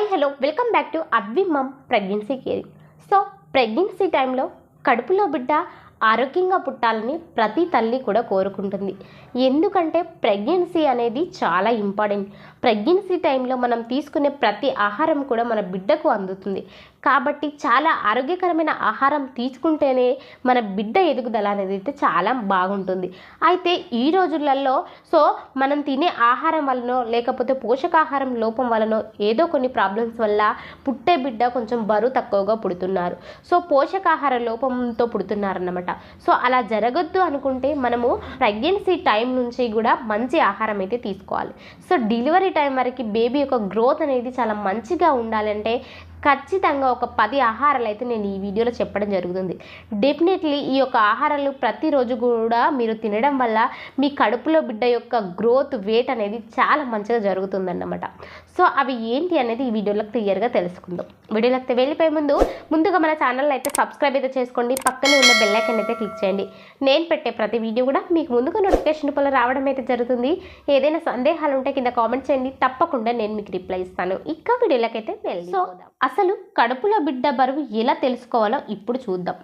Hi hello. Welcome back to Advi mum pregnancy care. So pregnancy టైంలో కడుపులో బిడ్డ ఆరోగ్యంగా పుట్టాలని ప్రతి తల్లి కూడా కోరుకుంటుంది. ఎందుకంటే ప్రెగ్నెన్సీ అనేది చాలా ఇంపార్టెంట్. ప్రెగ్నెన్సీ టైంలో మనం తీసుకునే ప్రతి ఆహారం కూడా మన బిడ్డకు అందుతుంది. కాబట్టి చాలా ఆరోగ్యకరమైన ఆహారం తీసుకుంటేనే మన బిడ్డ ఎదుగుదల అనేది అయితే చాలా బాగుంటుంది. అయితే ఈ రోజులలో సో మనం తినే ఆహారం వలనో లేకపోతే పోషకాహారం లోపం వలనో ఏదో కొన్ని ప్రాబ్లమ్స్ వల్ల పుట్టే బిడ్డ కొంచెం బరువు తక్కువగా పుడుతున్నారు. సో పోషకాహార లోపంతో పుడుతున్నారన్నమాట. సో అలా జరగొద్దు అనుకుంటే మనము ప్రెగ్నెన్సీ టైం నుంచి కూడా మంచి ఆహారం అయితే తీసుకోవాలి. సో డెలివరీ టైం వరకు బేబీ యొక్క గ్రోత్ అనేది చాలా మంచిగా ఉండాలంటే ఖచ్చితంగా ఒక పది ఆహారాలు అయితే నేను ఈ వీడియోలో చెప్పడం జరుగుతుంది. డెఫినెట్లీ ఈ యొక్క ఆహారాలు ప్రతిరోజు కూడా మీరు తినడం వల్ల మీ కడుపులో బిడ్డ యొక్క గ్రోత్ వెయిట్ అనేది చాలా మంచిగా జరుగుతుందన్నమాట. సో అవి ఏంటి అనేది ఈ వీడియోలో క్లియర్గా తెలుసుకుందాం. వీడియోలోకి వెళ్ళిపోయే ముందు ముందుగా మన ఛానల్ అయితే సబ్స్క్రైబ్ అయితే చేసుకోండి. పక్కనే ఉన్న బెల్ ఐకన్ అయితే క్లిక్ చేయండి. నేను పెట్టే ప్రతి వీడియో కూడా మీకు ముందుగా నోటిఫికేషన్ రూపంలో రావడం అయితే జరుగుతుంది. ఏదైనా సందేహాలు ఉంటే కింద కామెంట్ చేయండి. తప్పకుండా నేను మీకు రిప్లై ఇస్తాను. ఇక వీడియోలోకి అయితే వెళ్ళి సో అసలు కడుపులో బిడ్డ బరువు ఎలా తెలుసుకోవాలో ఇప్పుడు చూద్దాం.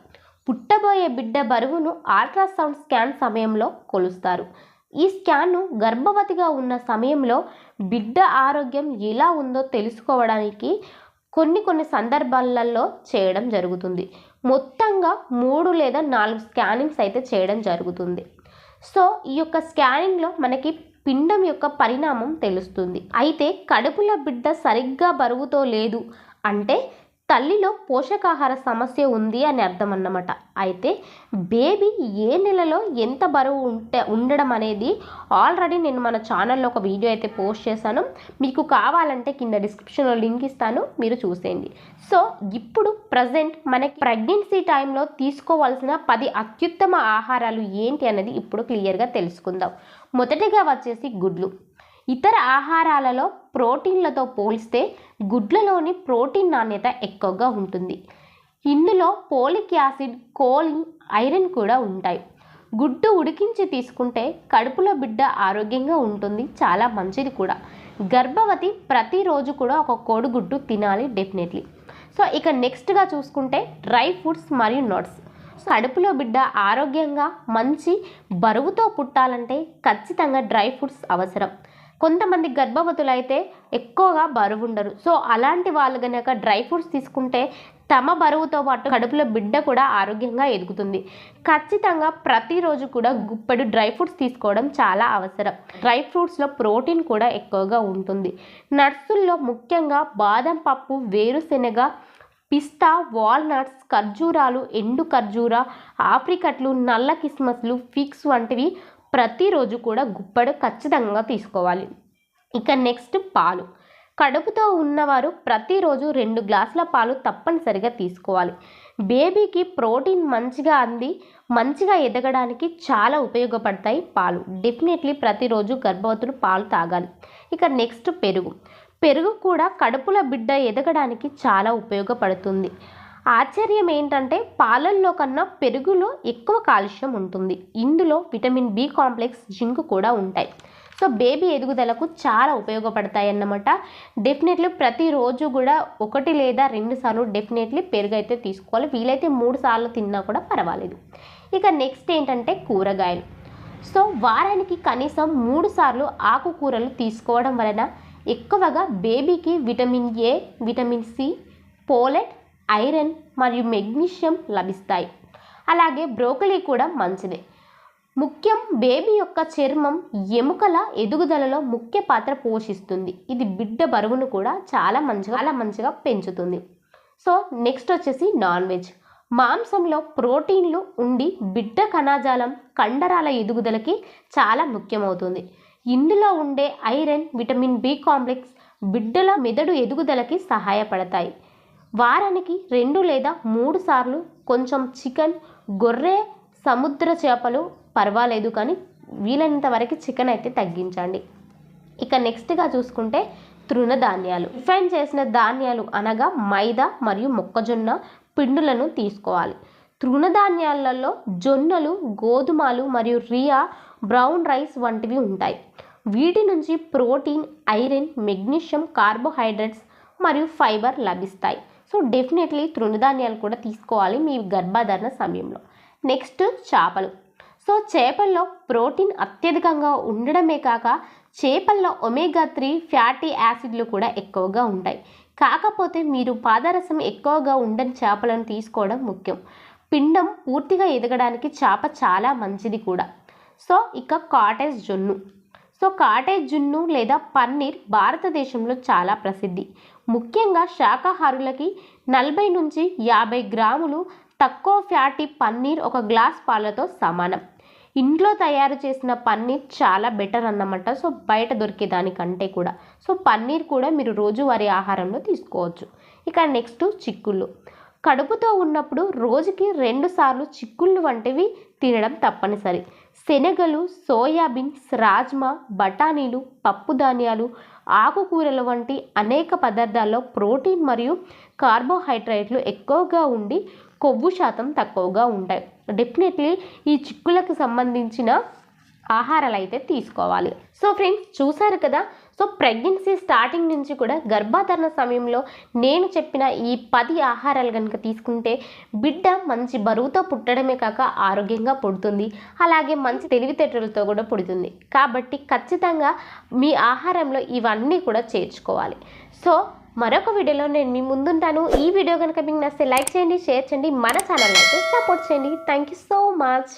పుట్టబోయే బిడ్డ బరువును అల్ట్రాసౌండ్ స్కాన్ సమయంలో కొలుస్తారు. ఈ స్కాన్ను గర్భవతిగా ఉన్న సమయంలో బిడ్డ ఆరోగ్యం ఎలా ఉందో తెలుసుకోవడానికి కొన్ని కొన్ని సందర్భాలలో చేయడం జరుగుతుంది. మొత్తంగా మూడు లేదా నాలుగు స్కానింగ్స్ అయితే చేయడం జరుగుతుంది. సో ఈ యొక్క స్కానింగ్లో మనకి పిండం యొక్క పరిణామం తెలుస్తుంది. అయితే కడుపులో బిడ్డ సరిగ్గా బరువుతో లేదు అంటే తల్లిలో పోషకాహార సమస్య ఉంది అని అర్థం అన్నమాట. అయితే బేబీ ఏ నెలలో ఎంత బరువు ఉంటే ఉండడం అనేది ఆల్రెడీ నేను మన ఛానల్లో ఒక వీడియో అయితే పోస్ట్ చేశాను. మీకు కావాలంటే కింద డిస్క్రిప్షన్లో లింక్ ఇస్తాను మీరు చూసేయండి. సో ఇప్పుడు ప్రజెంట్ మనకి ప్రెగ్నెన్సీ టైంలో తీసుకోవాల్సిన పది అత్యుత్తమ ఆహారాలు ఏంటి అనేది ఇప్పుడు క్లియర్గా తెలుసుకుందాం. మొదటిగా వచ్చేసి గుడ్లు. ఇతర ఆహారాలలో ప్రోటీన్లతో పోలిస్తే గుడ్లలోని ప్రోటీన్ నాణ్యత ఎక్కువగా ఉంటుంది. ఇందులో పోలిక్ యాసిడ్ కోలిన్ ఐరన్ కూడా ఉంటాయి. గుడ్డు ఉడికించి తీసుకుంటే కడుపులో బిడ్డ ఆరోగ్యంగా ఉంటుంది. చాలా మంచిది కూడా. గర్భవతి ప్రతిరోజు కూడా ఒక కోడిగుడ్డు తినాలి డెఫినెట్లీ. సో ఇక నెక్స్ట్గా చూసుకుంటే డ్రై ఫ్రూట్స్ మరియు నట్స్. కడుపులో బిడ్డ ఆరోగ్యంగా మంచి బరువుతో పుట్టాలంటే ఖచ్చితంగా డ్రై ఫ్రూట్స్ అవసరం. కొంతమంది గర్భవతులు అయితే ఎక్కువగా బరువు ఉండరు. సో అలాంటి వాళ్ళు కనుక డ్రై ఫ్రూట్స్ తీసుకుంటే తమ బరువుతో పాటు కడుపులో బిడ్డ కూడా ఆరోగ్యంగా ఎదుగుతుంది. ఖచ్చితంగా ప్రతిరోజు కూడా గుప్పెడు డ్రై ఫ్రూట్స్ తీసుకోవడం చాలా అవసరం. డ్రై ఫ్రూట్స్లో ప్రోటీన్ కూడా ఎక్కువగా ఉంటుంది. నట్సుల్లో ముఖ్యంగా బాదం పప్పు వేరుశెనగ పిస్తా వాల్నట్స్ ఖర్జూరాలు ఎండు ఖర్జూర ఆప్రికట్లు నల్ల కిస్మస్లు ఫిక్స్ వంటివి ప్రతిరోజు కూడా గుప్పెడు ఖచ్చితంగా తీసుకోవాలి. ఇక నెక్స్ట్ పాలు. కడుపుతో ఉన్నవారు ప్రతిరోజు రెండు గ్లాసుల పాలు తప్పనిసరిగా తీసుకోవాలి. బేబీకి ప్రోటీన్ మంచిగా అంది మంచిగా ఎదగడానికి చాలా ఉపయోగపడతాయి పాలు. డెఫినెట్లీ ప్రతిరోజు గర్భవతులు పాలు తాగాలి. ఇక నెక్స్ట్ పెరుగు. పెరుగు కూడా కడుపుల బిడ్డ ఎదగడానికి చాలా ఉపయోగపడుతుంది. ఆశ్చర్యం ఏంటంటే పాలల్లో కన్నా పెరుగులో ఎక్కువ కాల్షియం ఉంటుంది. ఇందులో విటమిన్ బి కాంప్లెక్స్ జింక్ కూడా ఉంటాయి. సో బేబీ ఎదుగుదలకు చాలా ఉపయోగపడతాయి అన్నమాట. డెఫినెట్లీ ప్రతిరోజు కూడా ఒకటి లేదా రెండు సార్లు డెఫినెట్లీ పెరుగు అయితే తీసుకోవాలి. వీలైతే మూడు సార్లు తిన్నా కూడా పర్వాలేదు. ఇక నెక్స్ట్ ఏంటంటే కూరగాయలు. సో వారానికి కనీసం మూడు సార్లు ఆకుకూరలు తీసుకోవడం వలన ఎక్కువగా బేబీకి vitamin A vitamin C folate iron మరియు మెగ్నీషియం లభిస్తాయి. అలాగే బ్రోకలీ కూడా మంచిదే. ముఖ్యం బేబీ యొక్క చర్మం ఎముకల ఎదుగుదలలో ముఖ్య పాత్ర పోషిస్తుంది. ఇది బిడ్డ బరువును కూడా చాలా మంచిగా చాలా మంచిగా పెంచుతుంది. సో నెక్స్ట్ వచ్చేసి నాన్ వెజ్ మాంసంలో ప్రోటీన్లు ఉండి బిడ్డ కణజాలం కండరాల ఎదుగుదలకి చాలా ముఖ్యమవుతుంది. ఇందులో ఉండే ఐరన్ విటమిన్ బి కాంప్లెక్స్ బిడ్డల మెదడు ఎదుగుదలకి సహాయపడతాయి. వారానికి రెండు లేదా మూడు సార్లు కొంచెం చికెన్ గొర్రె సముద్ర చేపలు పర్వాలేదు కానీ వీలైనంత వరకు చికెన్ అయితే తగ్గించండి. ఇక నెక్స్ట్గా చూసుకుంటే తృణధాన్యాలు రిఫైన్ చేసిన ధాన్యాలు అనగా మైదా మరియు మొక్కజొన్న పిండులను తీసుకోవాలి. తృణధాన్యాలలో జొన్నలు గోధుమలు మరియు రియా బ్రౌన్ రైస్ వంటివి ఉంటాయి. వీటి నుంచి ప్రోటీన్ ఐరన్ మెగ్నీషియం కార్బోహైడ్రేట్స్ మరియు ఫైబర్ లభిస్తాయి. సో డెఫినెట్లీ తృణధాన్యాలు కూడా తీసుకోవాలి మీ గర్భధారణ సమయంలో. నెక్స్ట్ చేపలు. సో చేపల్లో ప్రోటీన్ అత్యధికంగా ఉండడమే కాక చేపల్లో ఒమేగా త్రీ ఫ్యాటీ యాసిడ్లు కూడా ఎక్కువగా ఉంటాయి. కాకపోతే మీరు పాదరసం ఎక్కువగా ఉండని చేపలను తీసుకోవడం ముఖ్యం. పిండం పూర్తిగా ఎదగడానికి చేప చాలా మంచిది కూడా. సో ఇక కాటేజ్ జున్ను. సో కాటేజ్ జున్ను లేదా పన్నీర్ భారతదేశంలో చాలా ప్రసిద్ధి. ముఖ్యంగా శాకాహారులకి నలభై నుంచి యాభై గ్రాములు తక్కువ ఫ్యాటీ పన్నీర్ ఒక గ్లాస్ పాలతో సమానం. ఇంట్లో తయారు చేసిన పన్నీర్ చాలా బెటర్ అన్నమాట. సో బయట దొరికే దానికంటే కూడా. సో పన్నీర్ కూడా మీరు రోజువారీ ఆహారంలో తీసుకోవచ్చు. ఇక నెక్స్ట్ చిక్కుళ్ళు. కడుపుతో ఉన్నప్పుడు రోజుకి రెండు సార్లు చిక్కుళ్ళు వంటివి తినడం తప్పనిసరి. శనగలు సోయాబీన్స్ రాజ్మా బఠానీలు పప్పు ధాన్యాలు ఆకుకూరల వంటి అనేక పదార్థాల్లో ప్రోటీన్ మరియు కార్బోహైడ్రేట్లు ఎక్కువగా ఉండి కొవ్వు శాతం తక్కువగా ఉంటాయి. డెఫినెట్లీ ఈ చిక్కులకు సంబంధించిన ఆహారాలు అయితే తీసుకోవాలి. సో ఫ్రెండ్స్ చూసారు కదా? సో ప్రెగ్నెన్సీ స్టార్టింగ్ నుంచి కూడా గర్భధారణ సమయంలో నేను చెప్పిన ఈ పది ఆహారాలు కనుక తీసుకుంటే బిడ్డ మంచి బరువుతో పుట్టడమే కాక ఆరోగ్యంగా పుడుతుంది. అలాగే మంచి తెలివితేటలతో కూడా పుడుతుంది. కాబట్టి ఖచ్చితంగా మీ ఆహారంలో ఇవన్నీ కూడా చేర్చుకోవాలి. సో మరొక వీడియోలో నేను మీ ముందుంటాను. ఈ వీడియో కనుక మీకు నచ్చితే లైక్ చేయండి షేర్ చేయండి. మన ఛానల్ అయితే సపోర్ట్ చేయండి. Thank you so much